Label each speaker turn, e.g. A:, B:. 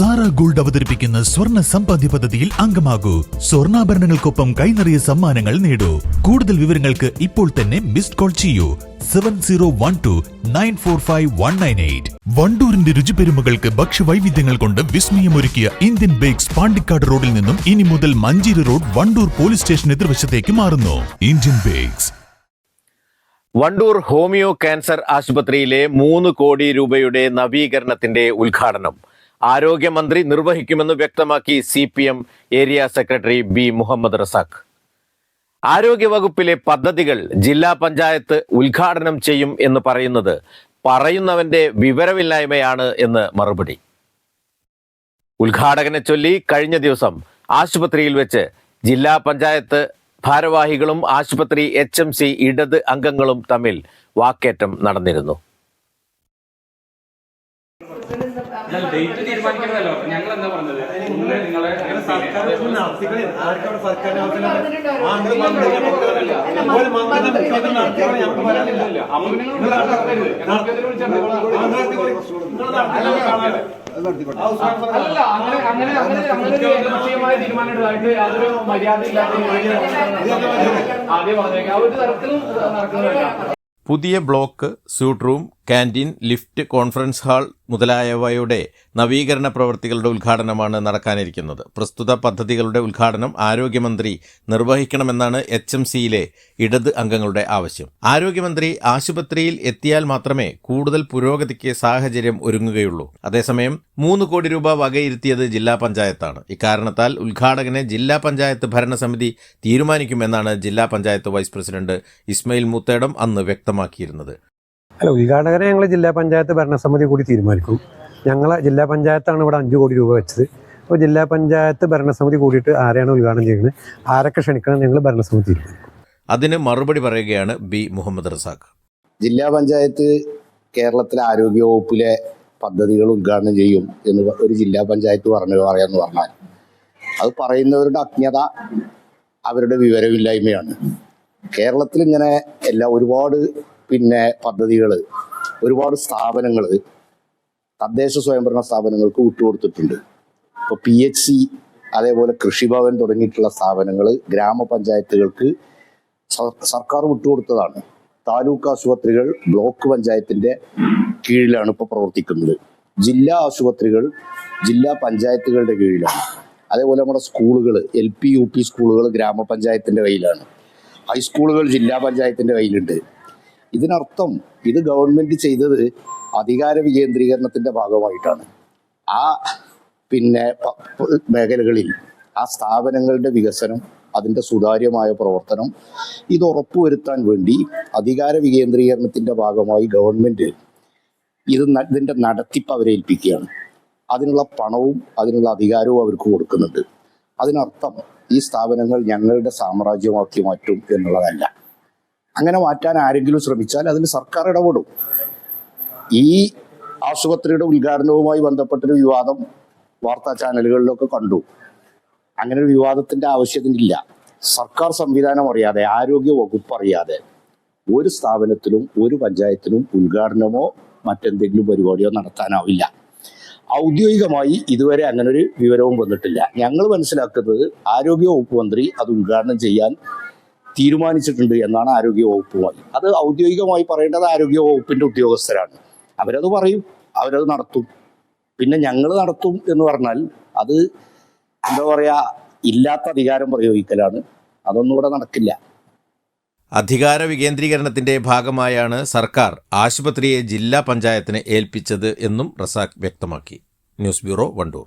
A: Sara gold അവതരിപ്പിക്കുന്ന സ്വർണ സമ്പാദ്യ പദ്ധതിയിൽ അംഗമാകൂ. സ്വർണാഭരണങ്ങൾക്കൊപ്പം കൈനിറിയ സമ്മാനങ്ങൾ നേടൂ. കൂടുതൽ വിവരങ്ങൾക്ക് ഇപ്പോൾ തന്നെ മിസ്ഡ് കോൾ ചെയ്യൂ. Seven zero one two nine four five one nine eight. വണ്ടൂരിന്റെ രുചിപെരുമകൾക്ക് ഭക്ഷ്യവൈവിധ്യങ്ങൾ കൊണ്ട് വിസ്മയമൊരുക്കിയ ഇന്ത്യൻ ബേക്സ് പാണ്ടിക്കാട് റോഡിൽ നിന്നും ഇനി മുതൽ Manjeri road Wandoor police station എതിർവശത്തേക്ക് മാറുന്നു. Indian bakes.
B: Wandoor homeo cancer ആശുപത്രിയിലെ മൂന്ന് കോടി രൂപയുടെ നവീകരണത്തിന്റെ ഉദ്ഘാടനം. ആരോഗ്യമന്ത്രി നിർവഹിക്കുമെന്ന് വ്യക്തമാക്കി C P M area secretary B Muhammad Razak. ആരോഗ്യവകുപ്പിലെ പദ്ധതികൾ ജില്ലാ പഞ്ചായത്ത് ഉദ്ഘാടനം ചെയ്യും എന്ന് പറയുന്നത് പറയുന്നവന്റെ വിവരമില്ലായ്മയാണ് എന്ന് മറുപടി. ഉദ്ഘാടകനെ ചൊല്ലി കഴിഞ്ഞ ദിവസം ആശുപത്രിയിൽ വെച്ച് ജില്ലാ പഞ്ചായത്ത് ഭാരവാഹികളും ആശുപത്രി എച്ച് ഇടത് അംഗങ്ങളും തമ്മിൽ വാക്കേറ്റം നടന്നിരുന്നു.
C: ഡേറ്റ് തീരുമാനിക്കണമല്ലോ ഞങ്ങൾ എന്താ പറഞ്ഞത് നിങ്ങളെ അല്ല അങ്ങനെ അങ്ങനെ അങ്ങനെ തീരുമാനം എടുത്തതായിട്ട് യാതൊരു മര്യാദ ഇല്ലാത്ത ആദ്യം പറഞ്ഞേക്കാം ആ ഒരു തരത്തിലും നടക്കുന്നതല്ല
B: പുതിയ block suite room canteen lift conference hall മുതലായവയുടെ നവീകരണ പ്രവൃത്തികളുടെ ഉദ്ഘാടനമാണ് നടക്കാനിരിക്കുന്നത്. പ്രസ്തുത പദ്ധതികളുടെ ഉദ്ഘാടനം ആരോഗ്യമന്ത്രി നിർവഹിക്കണമെന്നാണ് എച്ച് എം സിയിലെ ഇടത് അംഗങ്ങളുടെ ആവശ്യം. ആരോഗ്യമന്ത്രി ആശുപത്രിയിൽ എത്തിയാൽ മാത്രമേ കൂടുതൽ പുരോഗതിക്ക് സാഹചര്യം ഒരുങ്ങുകയുള്ളൂ. അതേസമയം മൂന്ന് കോടി രൂപ വകയിരുത്തിയത് ജില്ലാ പഞ്ചായത്താണ്. ഇക്കാരണത്താൽ ഉദ്ഘാടകനെ ജില്ലാ പഞ്ചായത്ത് ഭരണസമിതി തീരുമാനിക്കുമെന്നാണ് ജില്ലാ പഞ്ചായത്ത് വൈസ് പ്രസിഡന്റ് ഇസ്മയിൽ മുത്തേടം അന്ന് വ്യക്തമാക്കിയിരുന്നത്.
D: അല്ല ഉദ്ഘാടകരെ ഞങ്ങൾ ജില്ലാ പഞ്ചായത്ത് ഭരണസമിതി കൂടി തീരുമാനിക്കും. ഞങ്ങളെ ജില്ലാ പഞ്ചായത്താണ് ഇവിടെ അഞ്ച് കോടി രൂപ വെച്ചത്. അപ്പോൾ ജില്ലാ പഞ്ചായത്ത് ഭരണസമിതി കൂടിയിട്ട് ആരെയാണ് ഉദ്ഘാടനം ചെയ്യുന്നത്? ആരൊക്കെ ക്ഷണിക്കണം ഞങ്ങൾ ഭരണസമിതി തീരുമാനിക്കും.
B: അതിന് മറുപടി പറയുകയാണ് ബി മുഹമ്മദ് റസാഖ്.
E: ജില്ലാ പഞ്ചായത്ത് കേരളത്തിലെ ആരോഗ്യ വകുപ്പിലെ പദ്ധതികൾ ഉദ്ഘാടനം ചെയ്യും എന്ന് ഒരു ജില്ലാ പഞ്ചായത്ത് പറഞ്ഞു പറയാന്ന് പറഞ്ഞാൽ അത് പറയുന്നവരുടെ അജ്ഞത അവരുടെ വിവരമില്ലായ്മയാണ്. കേരളത്തിൽ ഇങ്ങനെ എല്ലാ ഒരുപാട് പിന്നെ പദ്ധതികൾ ഒരുപാട് സ്ഥാപനങ്ങൾ തദ്ദേശ സ്വയംഭരണ സ്ഥാപനങ്ങൾക്ക് വിട്ടുകൊടുത്തിട്ടുണ്ട്. ഇപ്പോൾ പി എച്ച് സി അതേപോലെ കൃഷിഭവൻ തുടങ്ങിയിട്ടുള്ള സ്ഥാപനങ്ങൾ ഗ്രാമപഞ്ചായത്തുകൾക്ക് സർക്കാർ വിട്ടുകൊടുത്തതാണ്. താലൂക്ക് ആശുപത്രികൾ ബ്ലോക്ക് പഞ്ചായത്തിന്റെ കീഴിലാണ് ഇപ്പോൾ പ്രവർത്തിക്കുന്നത്. ജില്ലാ ആശുപത്രികൾ ജില്ലാ പഞ്ചായത്തുകളുടെ കീഴിലാണ്. അതേപോലെ നമ്മുടെ സ്കൂളുകൾ എൽ പി യു പി സ്കൂളുകൾ ഗ്രാമപഞ്ചായത്തിന്റെ കയ്യിലാണ്. ഹൈസ്കൂളുകൾ ജില്ലാ പഞ്ചായത്തിന്റെ കയ്യിലുണ്ട്. ഇതിനർത്ഥം ഇത് ഗവൺമെന്റ് ചെയ്തത് അധികാര വികേന്ദ്രീകരണത്തിന്റെ ഭാഗമായിട്ടാണ്. ആ പിന്നെ മേഖലകളിൽ ആ സ്ഥാപനങ്ങളുടെ വികസനം അതിന്റെ സുതാര്യമായ പ്രവർത്തനം ഇത് ഉറപ്പുവരുത്താൻ വേണ്ടി അധികാര വികേന്ദ്രീകരണത്തിന്റെ ഭാഗമായി ഗവൺമെന്റ് ഇത് ഇതിന്റെ നടത്തിപ്പ് അവരെ ഏൽപ്പിക്കുകയാണ് അതിനുള്ള പണവും അതിനുള്ള അധികാരവും അവർക്ക് കൊടുക്കുന്നുണ്ട്. അതിനർത്ഥം ഈ സ്ഥാപനങ്ങൾ ഞങ്ങളുടെ സാമ്രാജ്യമാക്കി മാറ്റും എന്നുള്ളതല്ല. അങ്ങനെ മാറ്റാൻ ആരെങ്കിലും ശ്രമിച്ചാൽ അതിന് സർക്കാർ ഇടപെടും. ഈ ആശുപത്രിയുടെ ഉദ്ഘാടനവുമായി ബന്ധപ്പെട്ടൊരു വിവാദം വാർത്താ ചാനലുകളിലൊക്കെ കണ്ടു. അങ്ങനെ ഒരു വിവാദത്തിന്റെ ആവശ്യത്തിനില്ല. സർക്കാർ സംവിധാനം അറിയാതെ ആരോഗ്യ വകുപ്പ് അറിയാതെ ഒരു സ്ഥാപനത്തിലും ഒരു പഞ്ചായത്തിലും ഉദ്ഘാടനമോ മറ്റെന്തെങ്കിലും പരിപാടിയോ നടത്താനാവില്ല. ഔദ്യോഗികമായി ഇതുവരെ അങ്ങനൊരു വിവരവും വന്നിട്ടില്ല. ഞങ്ങൾ മനസ്സിലാക്കുന്നത് ആരോഗ്യ വകുപ്പ് മന്ത്രി അത് ഉദ്ഘാടനം ചെയ്യാൻ തീരുമാനിച്ചിട്ടുണ്ട് എന്നാണ് ആരോഗ്യ വകുപ്പുമായി അത് ഔദ്യോഗികമായി പറയേണ്ടത് ആരോഗ്യ വകുപ്പിന്റെ ഉദ്യോഗസ്ഥരാണ്. അവരത് പറയും അവരത് നടത്തും. പിന്നെ ഞങ്ങൾ നടത്തും എന്ന് പറഞ്ഞാൽ അത് എന്താ പറയാ ഇല്ലാത്ത അധികാരം പ്രയോഗിക്കലാണ്. അതൊന്നും ഇവിടെ നടക്കില്ല.
B: അധികാര വികേന്ദ്രീകരണത്തിന്റെ ഭാഗമായാണ് സർക്കാർ ആശുപത്രിയെ ജില്ലാ പഞ്ചായത്തിന് ഏൽപ്പിച്ചത് എന്നും റസാഖ് വ്യക്തമാക്കി. News bureau Wandoor.